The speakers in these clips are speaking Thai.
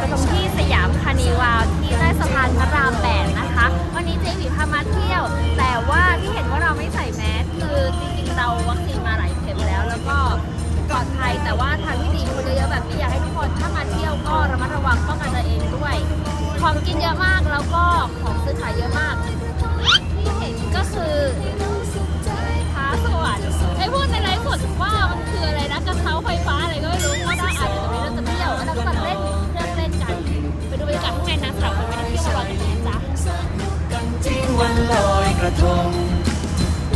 กระทงที่สยามคานิวาลที่ใต้สะพานพระรามแปดนะคะ วันนี้เจหวีพามาเที่ยว แต่ว่าที่เห็นว่าเราไม่ใส่แมสคือจริงๆเราวัคซีนมาหลายเข็มแล้ว แล้วก็ปลอดภัยแต่ว่าทางที่ดีคนเยอะแบบนี้อยากให้ทุกคนถ้ามาเที่ยวก็ระมัดระวังป้องกันตัวเองด้วย ของกินเยอะมากแล้วก็ของซื้อขายเยอะมากที่เห็นก็คือท้าสวรรค์ไอ้พูดในไลฟ์สดว่ามันคืออะไรนะกระเช้าไฟฟ้าอะไรก็ไม่รู้ก็ได้อาจจะตรงนี้เราจ กระทง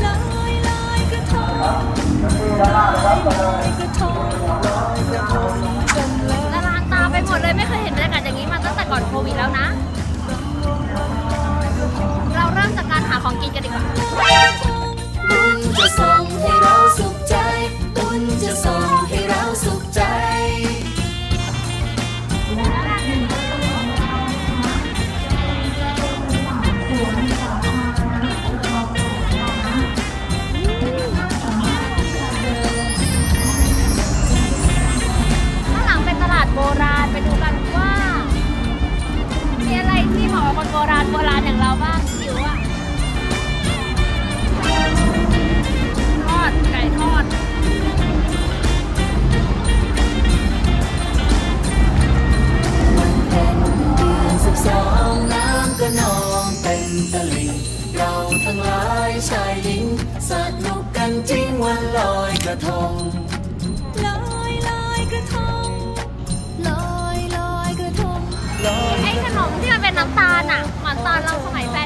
ลอยลอยกระทงลอยลอยกระทงลอยกันแล้วละลานตาไปหมดเลยไม่เคยเห็นบรรยากาศอย่างนี้มาตั้งแต่ก่อนโควิดแล้วนะ เราเริ่มจากการหาของกินกันดีกว่าบุญจะส่งให้เราสุขใจบุญจะส่งให้ หนังเหมือนตอนเราสมัยแฟ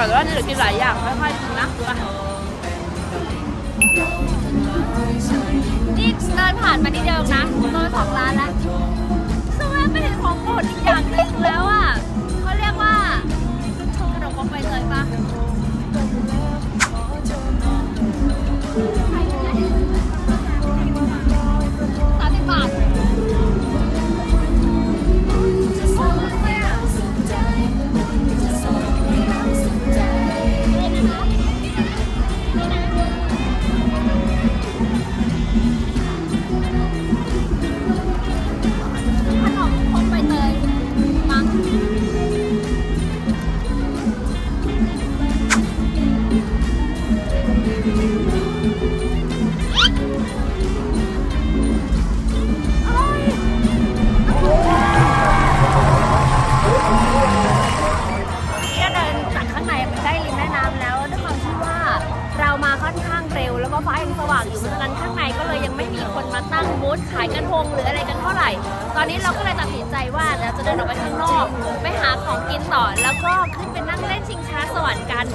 ร่อยแล้วนี่เดี๋ยวกินหลายอย่างค่อยๆกินนะไปนี่เดินผ่านมานิดเดียวนะโดนสองร้านแล้วซึ่งแม่ไม่เห็นของโปรดอีกอย่างหนึ่งแล้วอะเขาเรียกว่าขนมปังใบเลยปะ งหรืออะไรกันเท่าไหร่ ตอนนี้เราก็เลยตัดสินใจว่าเราจะเดินออกไปข้างนอกไปหาของกินต่อแล้วก็ขึ้นไปนั่งเล่นชิงช้าสวรรค์กัน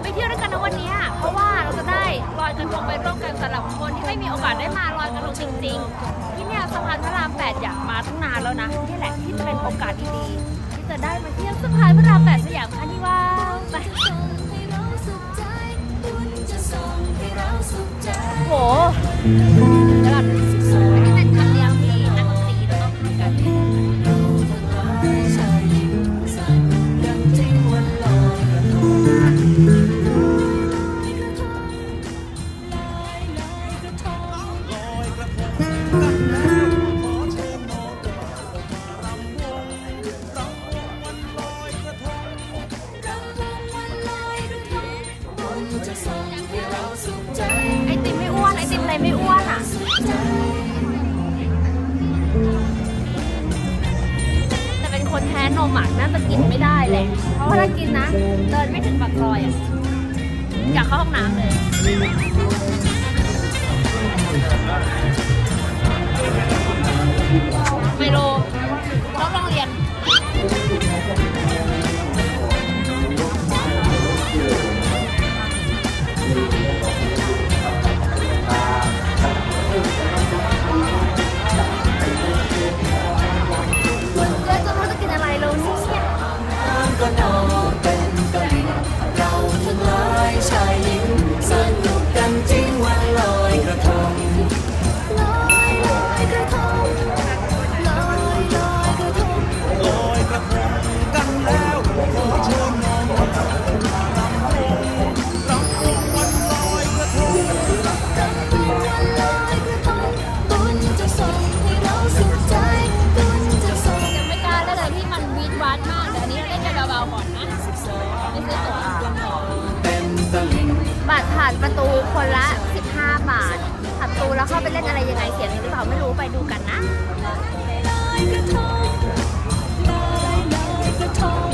ไปเที่ยวด้วยกันนะวันนี้เพราะว่าเราจะได้ลอยกระทงไปร่วมกันสำหรับคนที่ไม่มีโอกาสได้มาลอยกระทงจริง ๆ ที่เนี่ยสะพานพระราม8อยากมาตั้งนานแล้วนะนี่แหละที่จะเป็นโอกาสดีๆที่จะได้มาเที่ยวสะพานพระราม8สยามคานิวาไปให้ เข้าไปเล่นอะไรยังไงเสียเงินหรือเปล่าไม่รู้ไปดูกันนะลอยกระทงลอยลอยกระทง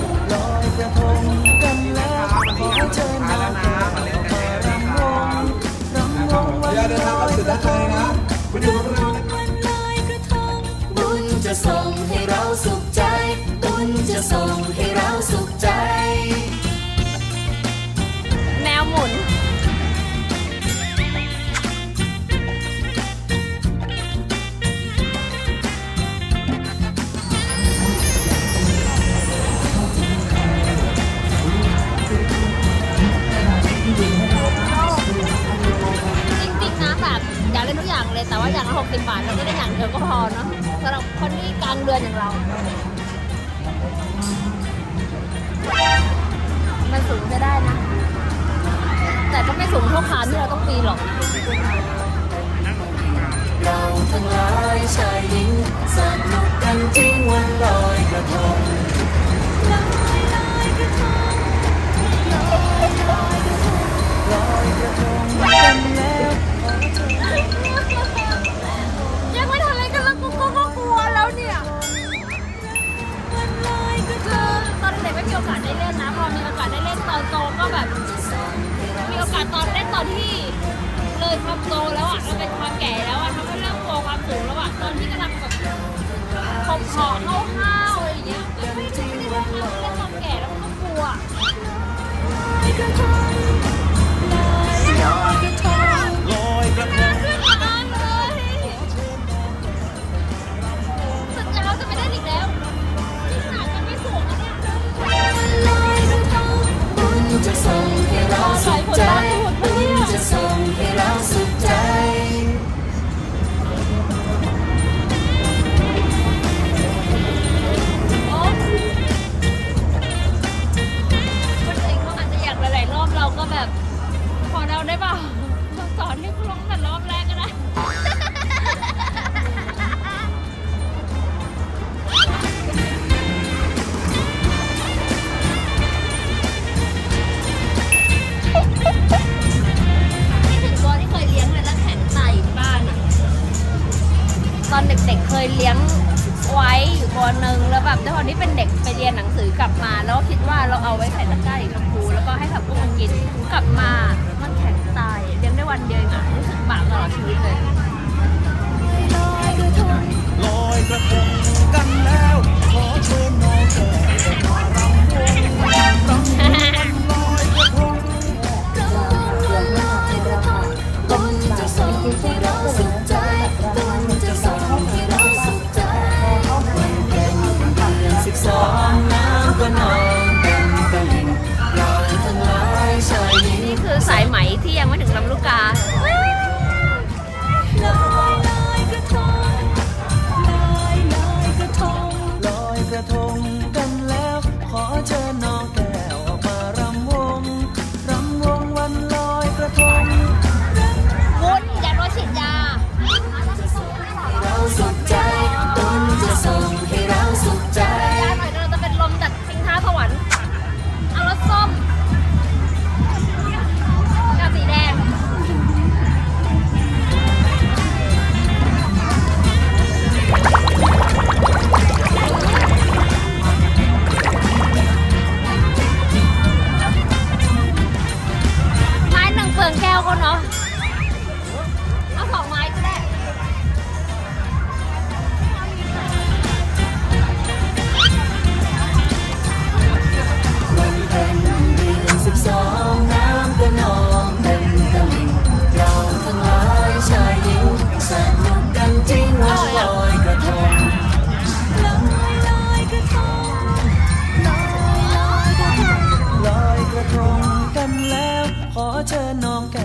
ให้ เล่นทุกอย่างเลย แต่ว่าอย่างละหกสิบบาทเราก็ได้อย่างเดียวก็พอเนาะสำหรับคนที่กลางเดือนอย่างเรา มันสูงจะได้นะ แต่ก็ไม่สูงเท่าคานที่เราต้องปีนหรอกเราทั้งหลายชายหญิงสนุกกันจริงวันลอยกระทงลอยลอยกระทงลอยลอยกระทงลอยกระทงกันแล้ว ยังไม่ทันอะไรกันแล้วกูก็กลัวแล้วเนี่ยวันลยกระทคือตอนเด็กไม่มีโอกาสได้เล่นนะ พอมีโอกาสได้เล่นตอนโตก็แบบ มีโอกาสตอนเล่นตอนที่ เลยความโตแล้วอะเราเป็นความแก่แล้วอะทำให้เริ่มกลัวความสูงแล้วอะตอนที่กำลังแบบขบขอบห้าวๆอะไรอย่างเงี้ยไม่ไม่ได้เล่นควาเล่นความแก่แล้วมันก็กลัวล ให้เราสุขใจบุญ ลับมาแล้วคิดว่าเราเอาไว้ใส่ตะกร้าอีกชมพูแล้วก็ให้ผักบุ้งกินกลับมามันแข็งตายเลี้ยงได้วันเดียวอะรู้สึกบาปตลอดชีวิตเลยลอยกระทงกันแล้วขอเชิญน้องเธอ เจอน้องแก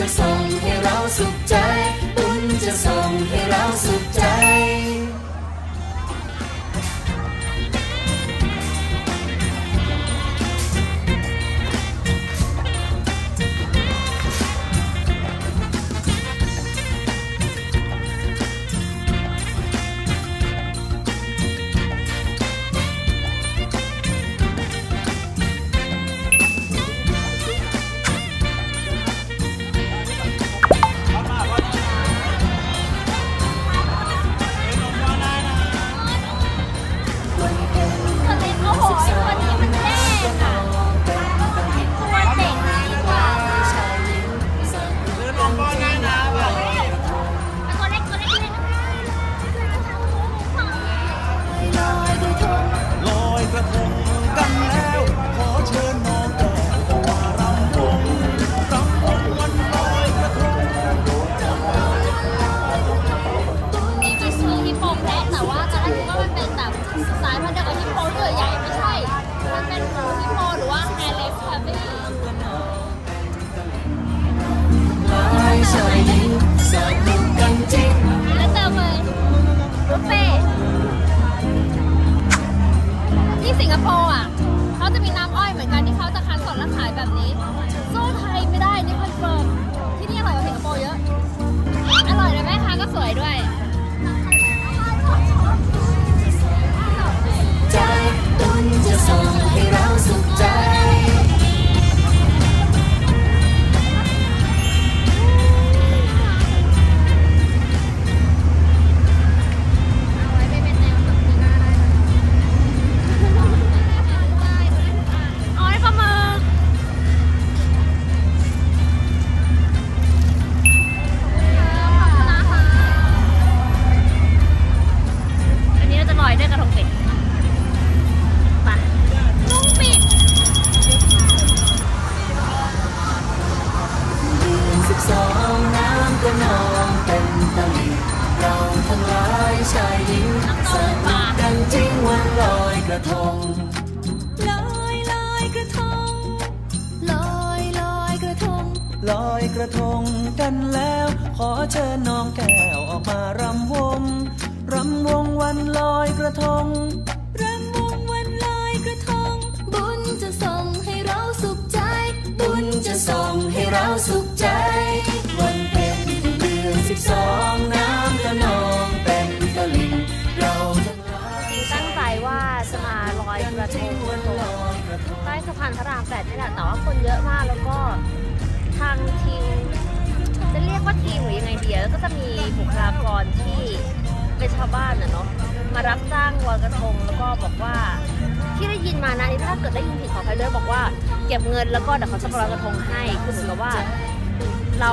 จะส่งให้เราสุขใจ ชายหญิงสาดน้ำกันจริงวันลอยกระทงลอยลอยกระทงลอยลอยกระทง ลอยกระทงกันแล้ว ขอเชิญน้องแก้วออกมารำวงรำวงวันลอยกระทงรำวงวันลอยกระทง บุญจะส่งให้เราสุขใจ บุญจะส่งให้เราสุขใจ วันเป็นเดือนสิบสอง สะพานพระรามแปดนี่แหละแต่ว่าคนเยอะมากแล้วก็ทางทีมจะเรียกว่าทีมหรือยังไงเดียแล้วก็จะมีบุคลากรที่เป็นชาวบ้านน่ะเนาะมารับจ้างลอยกระทงแล้วก็บอกว่าที่ได้ยินมานะนี่ถ้าเกิดได้ยินผิดขออภัยด้วยบอกว่าเก็บเงินแล้วก็เดี๋ยวเขาจะมาลอยกระทงให้คือเหมือนกับว่าเรา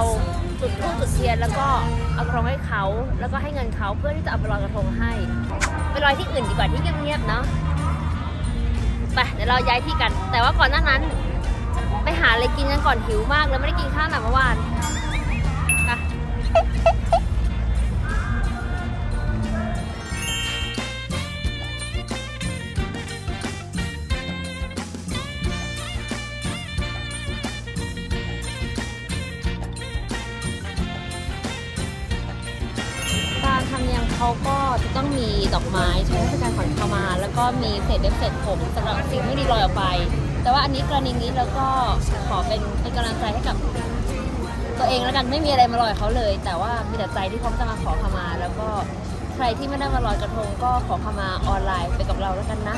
จุดธูปจุดเทียนแล้วก็เอากระทงให้เขาแล้วก็ให้เงินเขาเพื่อที่จะเอาไปลอยกระทงให้ไปลอยที่อื่นดีกว่าที่เงียบๆเนาะ ไปเดี๋ยวเราย้ายที่กัน แต่ว่าก่อนหน้านั้น ไปหาอะไรกินกันก่อนหิวมากแล้วไม่ได้กินข้าวหนักเมื่อวาน ก็มีเศษเล็บเศษผมสำหรับสิ่งที่ดีลอยออกไป แต่ว่าอันนี้กรณีนี้เราก็ขอเป็นเป็นกำลังใจให้กับตัวเองแล้วกันไม่มีอะไรมาลอยเขาเลย แต่ว่ามีแต่ใจที่พร้อมจะมาขอขมา แล้วก็ใครที่ไม่ได้มาลอยกระทงก็ขอขมาออนไลน์ไปกับเราแล้วกันนะ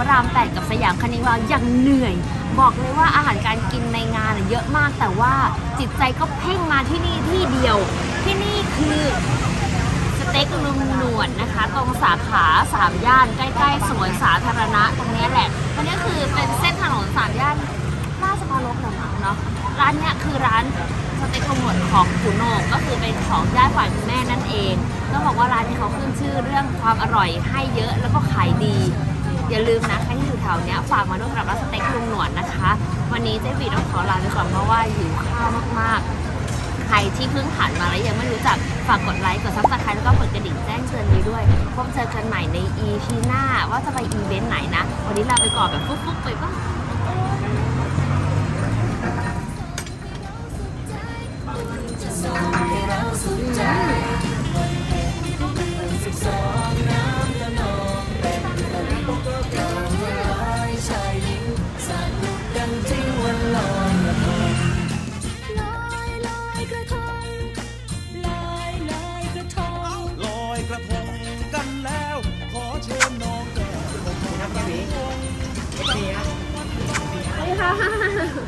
ระรามแปดกับสยามคณิวาอย่างเหนื่อย บอกเลยว่าอาหารการกินในงานเยอะมากแต่ว่าจิตใจก็เพ่งมาที่นี่ที่เดียว ที่นี่คือสเต็กลุงหนวดนะคะ ตรงสาขาสามย่านใกล้ๆสวนสาธารณะตรงนี้แหละอันนี้คือเป็นเส้นถนนสามย่านลาดสะพาลกหรอมั้งเนาะร้านเนี้ยคือร้านสเต็กลุงหนวดของขุนโหนกก็คือเป็นของญาติฝ่ายคุณแม่นั่นเองต้องบอกว่าร้านนี้เขาขึ้นชื่อเรื่องความอร่อยให้เยอะแล้วก็ขายดี อย่าลืมนะใครที่อยู่แถวเนี้ยฝากมาด้วยสำหรับร้านสเต็กลุงหนวดนะคะ วันนี้เจ๊บีต้องขอลาไปก่อนเพราะว่าหิวข้าวมากๆ ใครที่เพิ่งผ่านมาแล้วยังไม่รู้จักฝากกดไลค์กดซับสไครต์แล้วก็กดกระดิ่งแจ้งเตือนนี้ด้วยพบเจอกันใหม่ใน EP หน้าว่าจะไปอีเวนต์ไหนนะ วันนี้ลาไปก่อนแบบฟุ๊กๆไปบ้าง บุญจ